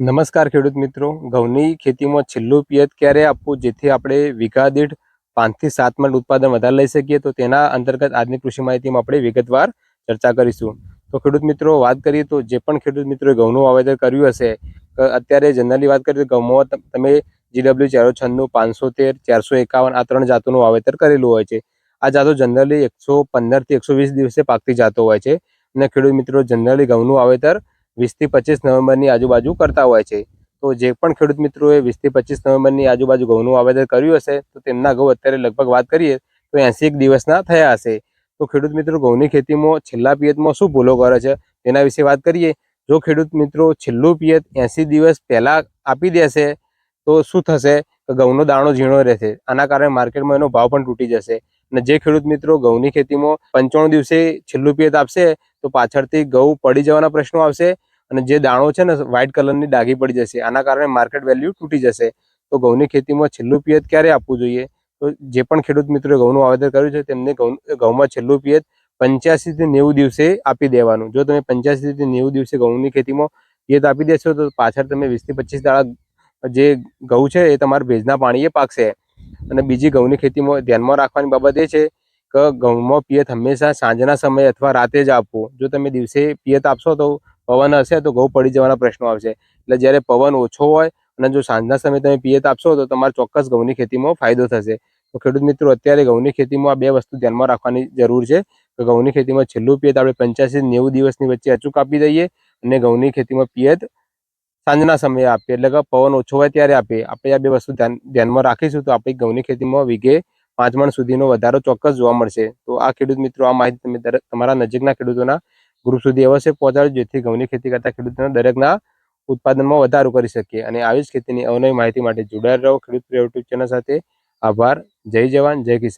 નમસ્કાર ખેડૂત મિત્રો. ઘઉંની ખેતીમાં છેલ્લું પિયત ક્યારે આપવું? જેથી આપણે વીઘા દીઠ પાંચથી સાત મણ ઉત્પાદન વધારે લઈ શકીએ. તો તેના અંતર્ગત આજની કૃષિ માહિતીમાં આપણે વિગતવાર ચર્ચા કરીશું. તો ખેડૂત મિત્રો, વાત કરીએ તો જે પણ ખેડૂત મિત્રોએ ઘઉંનું વાવેતર કર્યું હશે અત્યારે જનરલી વાત કરીએ તો ઘઉંમાં તમે જીડબલ્યુ ચારો છન્નું, પાંચસો તેર, ચારસો એકાવન આ ત્રણ જાતોનું વાવેતર કરેલું હોય છે. આ જાતો જનરલી એકસો પંદરથી એકસો વીસ દિવસે પાકતી જાતો હોય છે. અને ખેડૂત મિત્રો, જનરલી ઘઉંનું વાવેતર વીસથી પચીસ નવેમ્બરની આજુબાજુ કરતા હોય છે. તો જે પણ ખેડૂત મિત્રોએ વીસથી પચીસ નવેમ્બરની આજુબાજુ ઘઉંનું વાવેતર કર્યું હશે, તો તેમના ઘઉં અત્યારે લગભગ વાત કરીએ, તો એંસી એક દિવસના થયા હશે. તો ખેડૂત મિત્રો, ઘઉંની ખેતીમાં છેલ્લા પિયતમાં શું ભૂલો કરે છે, તેના વિશે વાત કરીએ. જો ખેડૂત મિત્રો છેલ્લું પિયત એંસી દિવસ પહેલાં આપી દેશે, તો શું થશે? કે ઘઉંનો દાણો ઝીણો રહેશે. આના કારણે માર્કેટમાં એનો ભાવ પણ તૂટી જશે. અને જે ખેડૂત મિત્રો ઘઉંની ખેતીમાં પંચાણું દિવસે છેલ્લું પિયત આપશે, તો પાછળથી ઘઉં પડી જવાના પ્રશ્નો આવશે. અને જે દાણો છે ને વ્હાઇટ કલરની ડાઘી પડી જશે, આના કારણે માર્કેટ વેલ્યુ તૂટી જશે. તો ઘઉંની ખેતીમાં છેલ્લું પિયત ક્યારે આપવું જોઈએ? તો જે પણ ખેડૂત મિત્રોએ ઘઉંનું વાવેતર કર્યું છે, તેમને ઘઉં, ઘઉંમાં છેલ્લું પિયત પંચ્યાસીથી નેવું દિવસે આપી દેવાનું. જો તમે પંચ્યાસીથી નેવું દિવસે ઘઉંની ખેતીમાં પિયત આપી દેશો, તો પાછળ તમે વીસથી પચીસ દાડા જે ઘઉં છે, એ તમારા ભેજના પાણીએ પાકશે. અને બીજી ઘઉંની ખેતીમાં ધ્યાનમાં રાખવાની બાબત એ છે કે ઘઉંમાં પિયત હંમેશા સાંજના સમયે અથવા રાતે જ આપવું. જો તમે દિવસે પિયત આપશો તો પવન હશે તો ઘઉં પડી જવાના પ્રશ્નો આવશે. એટલે જ્યારે પવન ઓછો હોય અને જો સાંજના સમયે તમે પિયત આપશો તો તમારે ચોક્કસ ઘઉંની ખેતીમાં ફાયદો થશે. તો ખેડૂત મિત્રો, અત્યારે ઘઉંની ખેતીમાં આ બે વસ્તુ ધ્યાનમાં રાખવાની જરૂર છે. કે ઘઉંની ખેતીમાં છેલ્લું પિયત આપણે પંચ્યાસી નેવું દિવસની વચ્ચે અચૂક આપી દઈએ અને ઘઉંની ખેતીમાં પિયત સાંજના સમયે આપીએ. એટલે કે પવન ઓછો હોય ત્યારે આપીએ. આપણે આ બે વસ્તુ ધ્યાન, ધ્યાનમાં રાખીશું તો આપણી ઘઉંની ખેતીમાં વીઘે પાંચ મણ સુધીનો વધારો ચોક્કસ જોવા મળશે. તો આ ખેડૂત મિત્રો, આ માહિતી તમે તમારા નજીકના ખેડૂતોના ગ્રુપ સુધી અવશ્ય પહોંચાડજો જેથી ઘઉંની ખેતી કરતા ખેડૂતોના દરેકના ઉત્પાદનમાં વધારો કરી શકીએ. અને આવી જ ખેતીની અવનવી માહિતી માટે જોડાયેલ રહો ખેડૂત યુટ્યુબ ચેનલ સાથે. આભાર. જય જવાન, જય કિસાન.